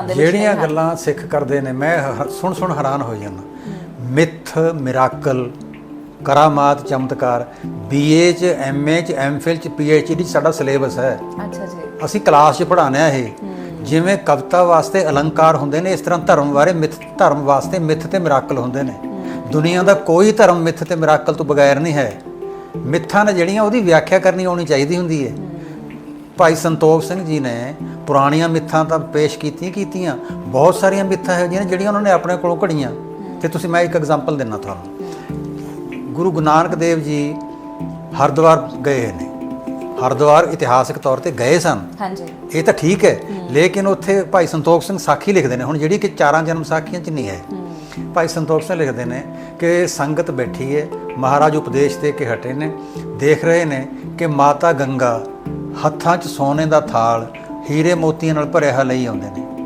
ਜਿਹੜੀਆਂ। ਗੱਲਾਂ ਸਿੱਖ ਕਰਦੇ ਨੇ ਮੈਂ ਸੁਣ ਸੁਣ ਹੈਰਾਨ ਹੋ ਜਾਂਦਾ। ਮਿੱਥ ਮਿਰਾਕਲ ਕਰਾਮਾਤ ਚਮਤਕਾਰ ਬੀਏ ਚ ਐਮਏ ਚ ਐਮਫਿਲ ਚ ਪੀਐਚਡੀ ਸਾਡਾ ਸਿਲੇਬਸ ਹੈ। ਅੱਛਾ ਜੀ। ਅਸੀਂ ਕਲਾਸ 'ਚ ਪੜ੍ਹਾਉਂਦੇ ਆ ਇਹ। ਜਿਵੇਂ ਕਵਿਤਾ ਵਾਸਤੇ ਅਲੰਕਾਰ ਹੁੰਦੇ ਨੇ ਇਸ ਤਰ੍ਹਾਂ ਧਰਮ ਬਾਰੇ ਮਿੱਥ ਧਰਮ ਵਾਸਤੇ ਮਿੱਥ ਤੇ ਮਿਰਾਕਲ ਹੁੰਦੇ ਨੇ। ਦੁਨੀਆ ਦਾ ਕੋਈ ਧਰਮ ਮਿੱਥ ਤੇ ਮਿਰਾਕਲ ਤੋਂ ਬਗੈਰ ਨਹੀਂ ਹੈ। ਮਿੱਥਾਂ ਨੇ ਜਿਹੜੀਆਂ ਉਹਦੀ ਵਿਆਖਿਆ ਕਰਨੀ ਆਉਣੀ ਚਾਹੀਦੀ ਹੁੰਦੀ ਹੈ। ਭਾਈ ਸੰਤੋਖ ਸਿੰਘ ਜੀ ਨੇ ਪੁਰਾਣੀਆਂ ਮਿੱਥਾਂ ਤਾਂ ਪੇਸ਼ ਕੀਤੀਆਂ ਕੀਤੀਆਂ। ਬਹੁਤ ਸਾਰੀਆਂ ਮਿੱਥਾਂ ਹੈ ਜਿਹੜੀਆਂ ਜਿਹੜੀਆਂ ਉਹਨਾਂ ਨੇ ਆਪਣੇ ਕੋਲੋਂ ਘੜੀਆਂ। ਤੇ ਤੁਸੀਂ ਮੈਂ ਇੱਕ ਐਗਜ਼ਾਮਪਲ ਦਿੰਨਾ ਤੁਹਾਨੂੰ। ਗੁਰੂ ਗੁਰੂ ਨਾਨਕ ਦੇਵ ਜੀ ਹਰਿਦੁਆਰ ਗਏ ਨੇ। ਹਰਿਦੁਆਰ ਇਤਿਹਾਸਕ ਤੌਰ ਤੇ ਗਏ ਸਨ। ਹਾਂਜੀ। ਇਹ ਤਾਂ ਠੀਕ ਹੈ। ਲੇਕਿਨ ਉੱਥੇ ਭਾਈ ਸੰਤੋਖ ਸਿੰਘ ਸਾਖੀ ਲਿਖਦੇ ਨੇ। ਹੁਣ ਜਿਹੜੀ ਕਿ ਚਾਰਾਂ ਜਨਮ ਸਾਖੀਆਂ 'ਚ ਨਹੀਂ ਹੈ। ਭਾਈ ਸੰਤੋਖ ਸਿੰਘ ਲਿਖਦੇ ਨੇ ਕਿ ਸੰਗਤ ਬੈਠੀ ਹੈ ਮਹਾਰਾਜ ਉਪਦੇਸ਼ ਦੇ ਕੇ ਹਟੇ ਨੇ। ਦੇਖ ਰਹੇ ਨੇ ਕਿ ਮਾਤਾ ਗੰਗਾ ਹੱਥਾਂ 'ਚ ਸੋਨੇ ਦਾ ਥਾਲ ਹੀਰੇ ਮੋਤੀਆਂ ਨਾਲ ਭਰਿਆ ਹੋਇਆ ਲਈ ਆਉਂਦੇ ਨੇ।